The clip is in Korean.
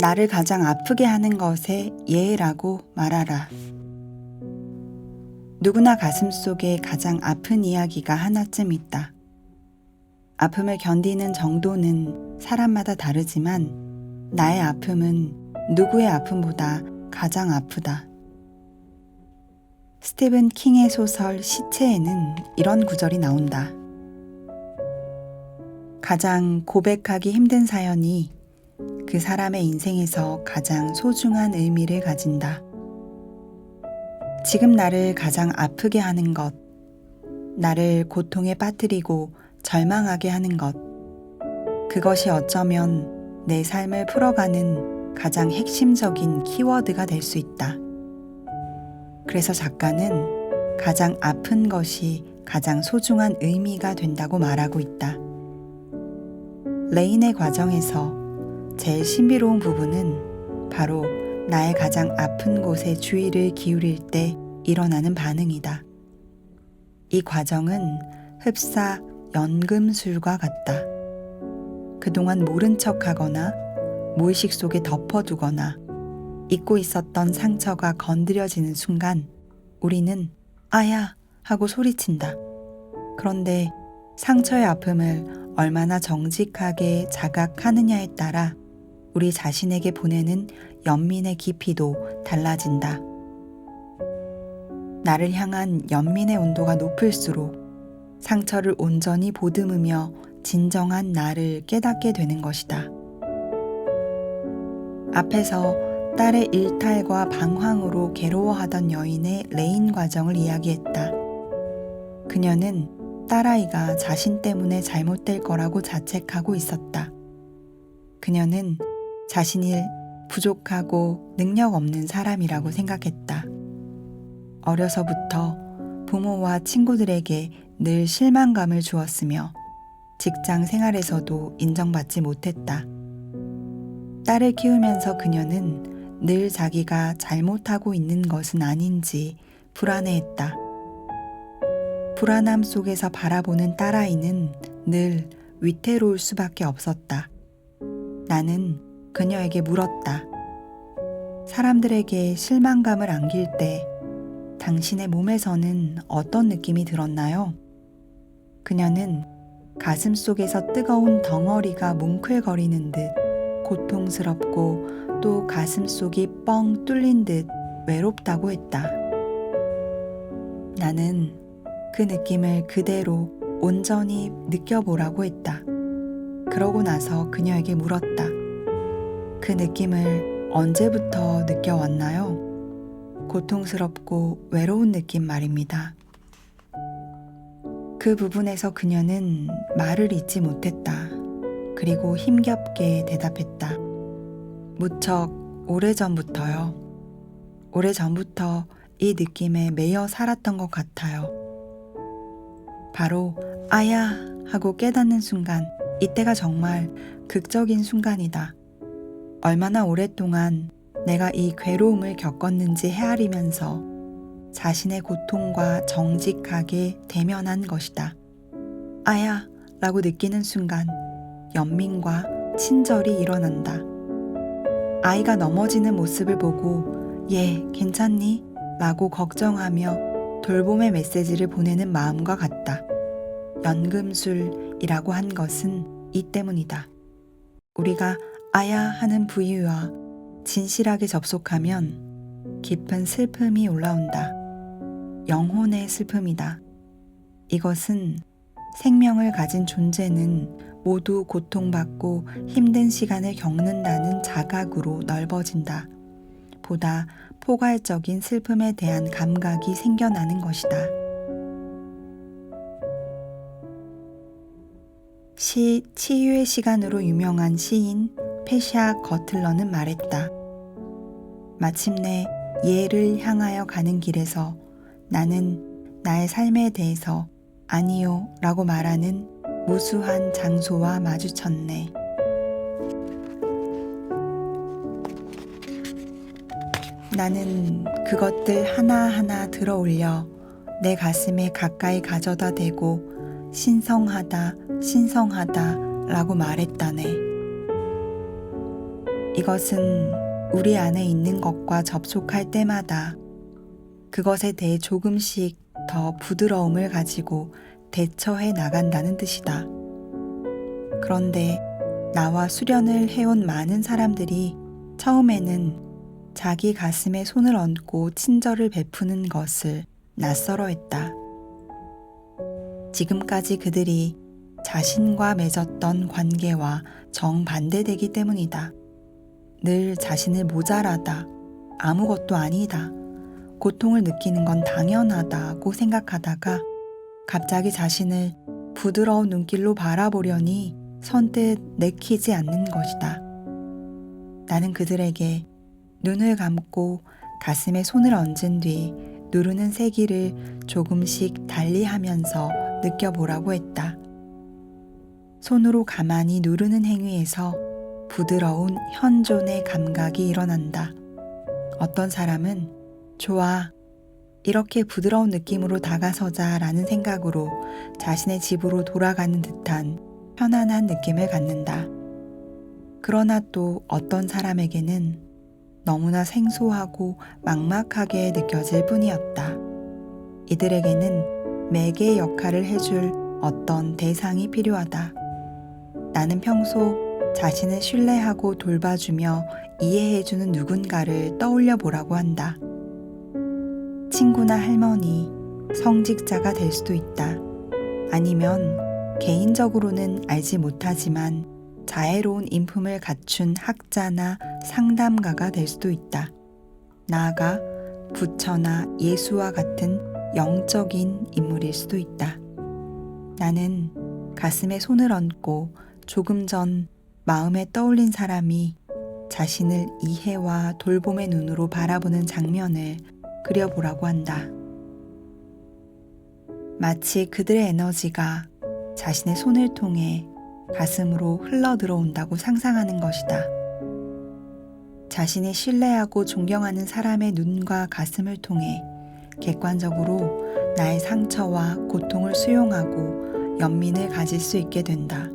나를 가장 아프게 하는 것에 예라고 말하라. 누구나 가슴 속에 가장 아픈 이야기가 하나쯤 있다. 아픔을 견디는 정도는 사람마다 다르지만 나의 아픔은 누구의 아픔보다 가장 아프다. 스티븐 킹의 소설 시체에는 이런 구절이 나온다. 가장 고백하기 힘든 사연이 그 사람의 인생에서 가장 소중한 의미를 가진다. 지금 나를 가장 아프게 하는 것, 나를 고통에 빠뜨리고 절망하게 하는 것, 그것이 어쩌면 내 삶을 풀어가는 가장 핵심적인 키워드가 될 수 있다. 그래서 작가는 가장 아픈 것이 가장 소중한 의미가 된다고 말하고 있다. 레인의 과정에서 제일 신비로운 부분은 바로 나의 가장 아픈 곳에 주의를 기울일 때 일어나는 반응이다. 이 과정은 흡사 연금술과 같다. 그동안 모른 척 하거나 무의식 속에 덮어두거나 잊고 있었던 상처가 건드려지는 순간 우리는 아야 하고 소리친다. 그런데 상처의 아픔을 얼마나 정직하게 자각하느냐에 따라 우리 자신에게 보내는 연민의 깊이도 달라진다. 나를 향한 연민의 온도가 높을수록 상처를 온전히 보듬으며 진정한 나를 깨닫게 되는 것이다. 앞에서 딸의 일탈과 방황으로 괴로워하던 여인의 레인 과정을 이야기했다. 그녀는 딸아이가 자신 때문에 잘못될 거라고 자책하고 있었다. 그녀는 자신이 부족하고 능력 없는 사람이라고 생각했다. 어려서부터 부모와 친구들에게 늘 실망감을 주었으며 직장 생활에서도 인정받지 못했다. 딸을 키우면서 그녀는 늘 자기가 잘못하고 있는 것은 아닌지 불안해했다. 불안함 속에서 바라보는 딸아이는 늘 위태로울 수밖에 없었다. 나는 그녀에게 물었다. 사람들에게 실망감을 안길 때 당신의 몸에서는 어떤 느낌이 들었나요? 그녀는 가슴 속에서 뜨거운 덩어리가 뭉클거리는 듯 고통스럽고 또 가슴 속이 뻥 뚫린 듯 외롭다고 했다. 나는 그 느낌을 그대로 온전히 느껴보라고 했다. 그러고 나서 그녀에게 물었다. 그 느낌을 언제부터 느껴왔나요? 고통스럽고 외로운 느낌 말입니다. 그 부분에서 그녀는 말을 잇지 못했다. 그리고 힘겹게 대답했다. 무척 오래전부터요. 오래전부터 이 느낌에 매여 살았던 것 같아요. 바로 아야 하고 깨닫는 순간, 이때가 정말 극적인 순간이다. 얼마나 오랫동안 내가 이 괴로움을 겪었는지 헤아리면서 자신의 고통과 정직하게 대면한 것이다. 아야 라고 느끼는 순간 연민과 친절이 일어난다. 아이가 넘어지는 모습을 보고 얘 괜찮니? 라고 걱정하며 돌봄의 메시지를 보내는 마음과 같다. 연금술이라고 한 것은 이 때문이다. 우리가 아야 하는 부위와 진실하게 접속하면 깊은 슬픔이 올라온다. 영혼의 슬픔이다. 이것은 생명을 가진 존재는 모두 고통받고 힘든 시간을 겪는다는 자각으로 넓어진다. 보다 포괄적인 슬픔에 대한 감각이 생겨나는 것이다. 시 치유의 시간으로 유명한 시인 페샤 거틀러는 말했다. 마침내 예를 향하여 가는 길에서 나는 나의 삶에 대해서 아니요 라고 말하는 무수한 장소와 마주쳤네. 나는 그것들 하나하나 들어 올려 내 가슴에 가까이 가져다 대고 신성하다, 신성하다 라고 말했다네. 이것은 우리 안에 있는 것과 접촉할 때마다 그것에 대해 조금씩 더 부드러움을 가지고 대처해 나간다는 뜻이다. 그런데 나와 수련을 해온 많은 사람들이 처음에는 자기 가슴에 손을 얹고 친절을 베푸는 것을 낯설어 했다. 지금까지 그들이 자신과 맺었던 관계와 정반대되기 때문이다. 늘 자신을 모자라다, 아무것도 아니다, 고통을 느끼는 건 당연하다고 생각하다가 갑자기 자신을 부드러운 눈길로 바라보려니 선뜻 내키지 않는 것이다. 나는 그들에게 눈을 감고 가슴에 손을 얹은 뒤 누르는 세기를 조금씩 달리 하면서 느껴보라고 했다. 손으로 가만히 누르는 행위에서 부드러운 현존의 감각이 일어난다. 어떤 사람은 좋아. 이렇게 부드러운 느낌으로 다가서자 라는 생각으로 자신의 집으로 돌아가는 듯한 편안한 느낌을 갖는다. 그러나 또 어떤 사람에게는 너무나 생소하고 막막하게 느껴질 뿐이었다. 이들에게는 매개 역할을 해줄 어떤 대상이 필요하다. 나는 평소 자신을 신뢰하고 돌봐주며 이해해주는 누군가를 떠올려 보라고 한다. 친구나 할머니, 성직자가 될 수도 있다. 아니면 개인적으로는 알지 못하지만 자애로운 인품을 갖춘 학자나 상담가가 될 수도 있다. 나아가 부처나 예수와 같은 영적인 인물일 수도 있다. 나는 가슴에 손을 얹고 조금 전 마음에 떠올린 사람이 자신을 이해와 돌봄의 눈으로 바라보는 장면을 그려보라고 한다. 마치 그들의 에너지가 자신의 손을 통해 가슴으로 흘러 들어온다고 상상하는 것이다. 자신이 신뢰하고 존경하는 사람의 눈과 가슴을 통해 객관적으로 나의 상처와 고통을 수용하고 연민을 가질 수 있게 된다.